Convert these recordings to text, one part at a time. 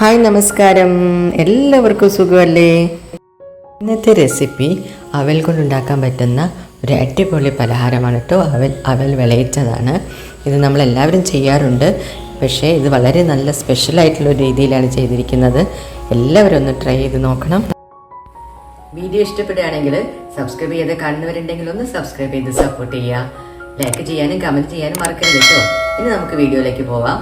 Hi നമസ്കാരം. എല്ലാവർക്കും സുഖമല്ലേ? ഇന്നത്തെ റെസിപ്പി അവൽ കൊണ്ടുണ്ടാക്കാൻ പറ്റുന്ന ഒരു അടിപൊളി പലഹാരമാണ് കേട്ടോ. അവൽ അവൽ വിളയിച്ചതാണ്. ഇത് നമ്മളെല്ലാവരും ചെയ്യാറുണ്ട്. പക്ഷേ ഇത് വളരെ നല്ല സ്പെഷ്യലായിട്ടുള്ള രീതിയിലാണ് ചെയ്തിരിക്കുന്നത്. എല്ലാവരും ഒന്ന് ട്രൈ ചെയ്ത് നോക്കണം. വീഡിയോ ഇഷ്ടപ്പെടുകയാണെങ്കിൽ സബ്സ്ക്രൈബ് ചെയ്ത് കാണുന്നവരുണ്ടെങ്കിൽ ഒന്ന് സബ്സ്ക്രൈബ് ചെയ്ത് സപ്പോർട്ട് ചെയ്യുക. ലൈക്ക് ചെയ്യാനും കമന്റ് ചെയ്യാനും മറക്കരുത് കേട്ടോ. ഇനി നമുക്ക് വീഡിയോയിലേക്ക് പോവാം.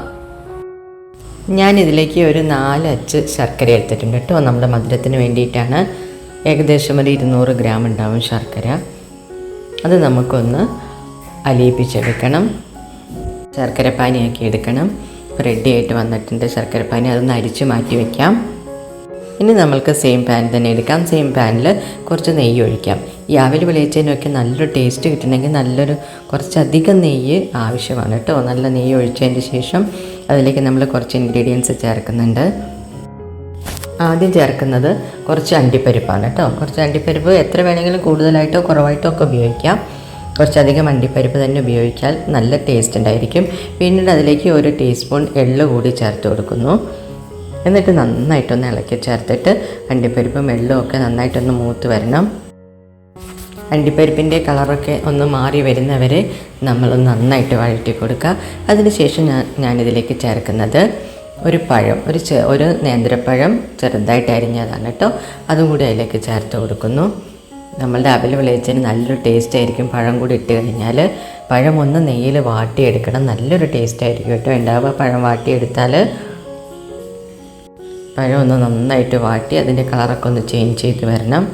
ഞാൻ ഇതിലേക്ക് ഒരു നാല് അച്ച് ശർക്കര എടുത്തിട്ടുണ്ട് കേട്ടോ. നമ്മുടെ മധുരത്തിന് വേണ്ടിയിട്ടാണ് ഏകദേശം ഒരു ഇരുന്നൂറ് ഗ്രാം ഉണ്ടാവും ശർക്കര. അത് നമുക്കൊന്ന് അലിയിപ്പിച്ചെടുക്കണം. ശർക്കര പാനിയാക്കി എടുക്കണം റെഡി ആയിട്ട് വന്നിട്ടുണ്ട് ശർക്കര പാനി അതൊന്ന് അരിച്ച് മാറ്റി വയ്ക്കാം ഇനി നമ്മൾക്ക് സെയിം പാൻ തന്നെ എടുക്കാം. സെയിം പാനിൽ കുറച്ച് നെയ്യ് ഒഴിക്കാം. ഈ ആവിൽ വിളയിച്ചതിനൊക്കെ നല്ലൊരു ടേസ്റ്റ് കിട്ടണമെങ്കിൽ നല്ലൊരു കുറച്ചധികം നെയ്യ് ആവശ്യമാണ് കേട്ടോ. നല്ല നെയ്യ് ഒഴിച്ചതിന് ശേഷം അതിലേക്ക് നമ്മൾ കുറച്ച് ഇൻഗ്രീഡിയൻസ് ചേർക്കുന്നുണ്ട്. ആദ്യം ചേർക്കുന്നത് കുറച്ച് അണ്ടിപ്പരിപ്പാണ് കേട്ടോ. കുറച്ച് അണ്ടിപ്പരിപ്പ് എത്ര വേണമെങ്കിലും കൂടുതലായിട്ടോ കുറവായിട്ടോ ഒക്കെ ഉപയോഗിക്കാം. കുറച്ചധികം അണ്ടിപ്പരിപ്പ് തന്നെ ഉപയോഗിച്ചാൽ നല്ല ടേസ്റ്റ് ഉണ്ടായിരിക്കും. പിന്നീട് അതിലേക്ക് ഒരു ടീസ്പൂൺ എള്ള് കൂടി ചേർത്ത് കൊടുക്കുന്നു. എന്നിട്ട് നന്നായിട്ടൊന്ന് ഇളക്കി ചേർത്തിട്ട് അണ്ടിപ്പരിപ്പും എള്ളും ഒക്കെ നന്നായിട്ടൊന്ന് മൂത്ത് വരണം. അണ്ടിപ്പരിപ്പിന്റെ കളറൊക്കെ ഒന്ന് മാറി വരുന്നവരെ നമ്മൾ നന്നായിട്ട് വഴറ്റി കൊടുക്കുക. അതിനുശേഷം ഞാൻ ഞാനിതിലേക്ക് ചേർക്കുന്നത് ഒരു പഴം ഒരു ചെ ഒരു നേന്ത്രപ്പഴം ചെറുതായിട്ട് അരിഞ്ഞതാണ് കേട്ടോ അതും കൂടി അതിലേക്ക് ചേർത്ത് കൊടുക്കുന്നു. നമ്മളുടെ അവൽ വിളയിച്ചതിന് നല്ലൊരു ടേസ്റ്റ് ആയിരിക്കും. പഴം കൂടി ഇട്ട് കഴിഞ്ഞാൽ പഴം ഒന്ന് നെയ്യിൽ വാട്ടിയെടുക്കണം. നല്ലൊരു ടേസ്റ്റ് ആയിരിക്കും കേട്ടോ ഉണ്ടാവുക പഴം വാട്ടിയെടുത്താൽ പഴം ഒന്ന് നന്നായിട്ട് വാട്ടി അതിന്റെ കളറൊക്കെ ഒന്ന് ചേഞ്ച് ചെയ്ത് വരണം.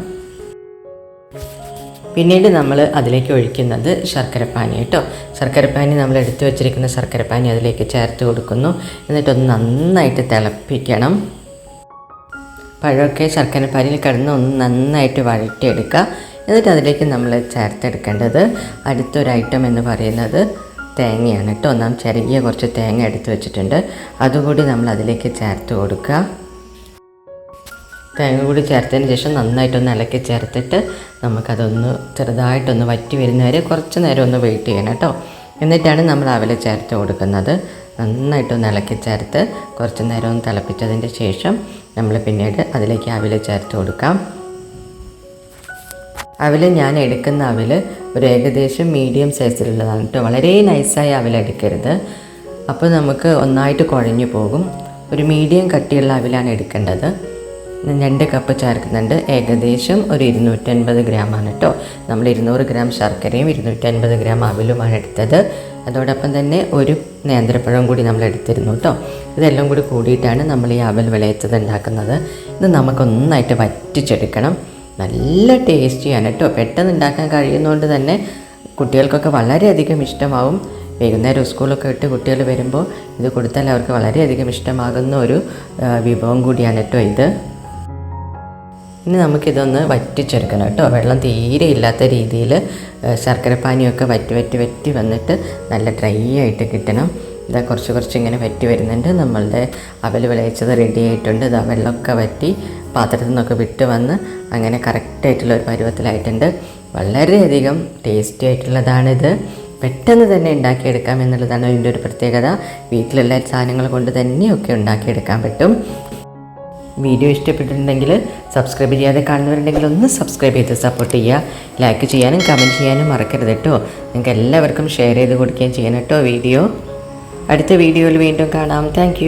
പിന്നീട് നമ്മൾ അതിലേക്ക് ഒഴിക്കുന്നത് ശർക്കരപ്പാനി കേട്ടോ. ശർക്കരപ്പാനി നമ്മൾ എടുത്തു വെച്ചിരിക്കുന്ന ശർക്കരപ്പാനി അതിലേക്ക് ചേർത്ത് കൊടുക്കുന്നു. എന്നിട്ടൊന്ന് നന്നായിട്ട് തിളപ്പിക്കണം. പഴമൊക്കെ ശർക്കരപ്പാനിയിൽ കിടന്ന് ഒന്ന് നന്നായിട്ട് വഴറ്റിയെടുക്കുക. എന്നിട്ട് അതിലേക്ക് നമ്മൾ ചേർത്തെടുക്കേണ്ടത് അടുത്തൊരു ഐറ്റം എന്ന് പറയുന്നത് തേങ്ങയാണ് കേട്ടോ. നാം ചെറിയ കുറച്ച് തേങ്ങ എടുത്തു വെച്ചിട്ടുണ്ട്. അതുകൂടി നമ്മൾ അതിലേക്ക് ചേർത്ത് കൊടുക്കുക. തേങ്ങ കൂടി ചേർത്തതിന് ശേഷം നന്നായിട്ടൊന്ന് ഇലക്കി ചേർത്തിട്ട് നമുക്കതൊന്ന് ചെറുതായിട്ടൊന്ന് വറ്റി വരുന്നവരെ കുറച്ച് നേരം ഒന്ന് വെയിറ്റ് ചെയ്യണം കേട്ടോ. എന്നിട്ടാണ് നമ്മൾ അവൽ ചേർത്ത് കൊടുക്കുന്നത്. നന്നായിട്ടൊന്ന് ഇളക്കി ചേർത്ത് കുറച്ച് നേരം ഒന്ന് തിളപ്പിച്ചതിന്റെ ശേഷം നമ്മൾ പിന്നീട് അതിലേക്ക് അവിൽ ചേർത്ത് കൊടുക്കാം. അവിൽ ഞാൻ എടുക്കുന്ന അവിൽ ഒരു ഏകദേശം മീഡിയം സൈസിലുള്ളതാണ് കേട്ടോ. വളരെ നൈസായ അവിൽ എടുക്കരുത്. അപ്പോൾ നമുക്ക് ഒന്നായിട്ട് കുഴഞ്ഞു പോകും. ഒരു മീഡിയം കട്ടിയുള്ള അവിലാണ് എടുക്കേണ്ടത്. രണ്ട് കപ്പ് ചേർക്കുന്നുണ്ട്. ഏകദേശം ഒരു ഇരുന്നൂറ്റൻപത് ഗ്രാമാണ് കേട്ടോ നമ്മൾ ഇരുന്നൂറ് ഗ്രാം ശർക്കരയും ഇരുന്നൂറ്റൻപത് ഗ്രാം അവിലുമാണ് എടുത്തത്. അതോടൊപ്പം തന്നെ ഒരു നേന്ത്രപ്പഴം കൂടി നമ്മൾ എടുത്തിരുന്നു കേട്ടോ ഇതെല്ലാം കൂടി കൂടിയിട്ടാണ് നമ്മൾ ഈ അവൽ വിളയച്ചത് ഉണ്ടാക്കുന്നത്. ഇത് നമുക്കൊന്നായിട്ട് വറ്റിച്ചെടുക്കണം. നല്ല ടേസ്റ്റിയാണ് കേട്ടോ പെട്ടെന്ന് ഉണ്ടാക്കാൻ കഴിയുന്നതുകൊണ്ട് തന്നെ കുട്ടികൾക്കൊക്കെ വളരെയധികം ഇഷ്ടമാവും. വൈകുന്നേരം സ്കൂളൊക്കെ ഇട്ട് കുട്ടികൾ വരുമ്പോൾ ഇത് കൊടുത്താൽ അവർക്ക് വളരെയധികം ഇഷ്ടമാകുന്ന ഒരു വിഭവം കൂടിയാണ് കേട്ടോ ഇത്. ഇനി നമുക്കിതൊന്ന് വറ്റിച്ചെടുക്കണം കേട്ടോ. വെള്ളം തീരെ ഇല്ലാത്ത രീതിയിൽ ശർക്കരപ്പാനിയൊക്കെ വറ്റി വറ്റി വറ്റി വന്നിട്ട് നല്ല ഡ്രൈ ആയിട്ട് കിട്ടണം. ഇതാ കുറച്ച് കുറച്ച് ഇങ്ങനെ വറ്റി വരുന്നുണ്ട്. നമ്മളുടെ അവൽ വിളയിച്ചത് റെഡി ആയിട്ടുണ്ട്. ഇതാ വെള്ളമൊക്കെ വറ്റി പാത്രത്തിൽ നിന്നൊക്കെ വിട്ട് വന്ന് അങ്ങനെ കറക്റ്റായിട്ടുള്ള ഒരു പരുവത്തിലായിട്ടുണ്ട്. വളരെയധികം ടേസ്റ്റി ആയിട്ടുള്ളതാണിത്. പെട്ടെന്ന് തന്നെ ഉണ്ടാക്കിയെടുക്കാം എന്നുള്ളതാണ് ഇതിന്റെ ഒരു പ്രത്യേകത. വീട്ടിലുള്ള സാധനങ്ങൾ കൊണ്ട് തന്നെയൊക്കെ ഉണ്ടാക്കിയെടുക്കാൻ പറ്റും. വീഡിയോ ഇഷ്ടപ്പെട്ടിട്ടുണ്ടെങ്കിൽ സബ്സ്ക്രൈബ് ചെയ്യാതെ കാണുന്നവരുണ്ടെങ്കിൽ ഒന്ന് സബ്സ്ക്രൈബ് ചെയ്ത് സപ്പോർട്ട് ചെയ്യുക. ലൈക്ക് ചെയ്യാനും കമന്റ് ചെയ്യാനും മറക്കരുത് കേട്ടോ. നിങ്ങൾക്ക് എല്ലാവർക്കും ഷെയർ ചെയ്ത് കൊടുക്കുകയും ചെയ്യണം കേട്ടോ വീഡിയോ. അടുത്ത വീഡിയോയിൽ വീണ്ടും കാണാം. താങ്ക്